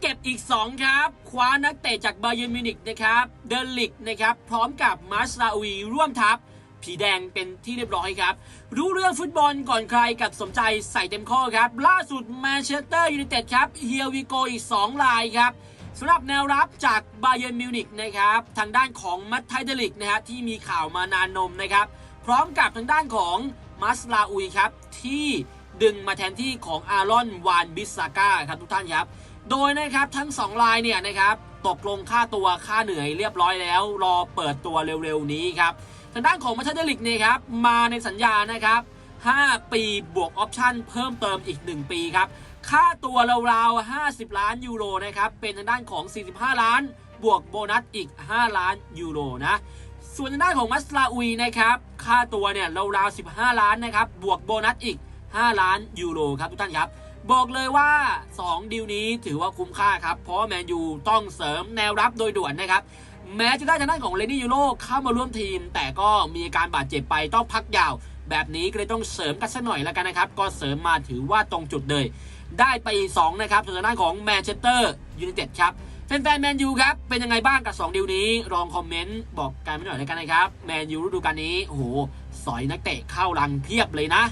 เก็บอีก 2 ครับ คว้านักเตะจากบาเยิร์นมิวนิกนะครับ เดลลิกนะครับ พร้อมกับมาสลาวีร่วมทัพ ผีแดงเป็นที่เรียบร้อยครับ รู้เรื่องฟุตบอลก่อนใครกับสมใจใส่เต็มข้อครับ ล่าสุดแมนเชสเตอร์ยูไนเต็ดครับเฮียวีโกอีก 2 ลายครับสำหรับแนวรับจากบาเยิร์นมิวนิกนะครับทางด้านของมัตไทเดลิกนะฮะที่มีข่าวมานานนมนะครับพร้อมกับทางด้านของมัสลาอุยครับที่ดึงมาแทนที่ของอารอนวานบิสซาก้าครับทุกท่านครับ โดยนะครับทั้ง2ลายเนี่ยนะครับตกลงค่าตัวค่าเหนื่อยเรียบร้อยแล้ว รอเปิดตัวเร็วๆนี้ครับทางด้านของมัทเดลิกเนี่ยครับมาในสัญญานะครับ 5 ปีบวกออปชั่นเพิ่มเติมอีก 1 ปีครับค่าตัวราวๆ50 ล้านยูโรนะครับเป็นทางด้านของ 45 ล้าน บวกโบนัสอีก 5 ล้านยูโรนะส่วนทางด้านของมัสลาอุยนะครับค่าตัวเนี่ยราวๆ15 ล้านนะครับบวกโบนัสอีก 5 ล้านยูโรครับทุกท่านครับ บอกเลยว่า 2ดีลนี้ถือว่าคุ้มค่าครับ เพราะแมนยูต้องเสริมแนวรับโดยด่วนนะครับ แม้จะได้ทางด้านของเลนี่ยูโรเข้ามาร่วมทีม แต่ก็มีอาการบาดเจ็บไปต้องพักยาว แบบนี้ก็เลยต้องเสริมกันสักหน่อยแล้วกันนะครับ ก็เสริมมาถือว่าตรงจุดเลย ได้ไปอีก2นะครับทางด้านของแมนเชสเตอร์ยูไนเต็ดครับแฟนๆแมนยูครับ เป็นยังไงบ้างกับ 2ดีลนี้ลองคอมเมนต์บอกกันไม่หน่อยแล้วกันนะครับแมนยูฤดูกาลนี้โอ้โหสอยนักเตะเข้ารังเพียบเลยนะ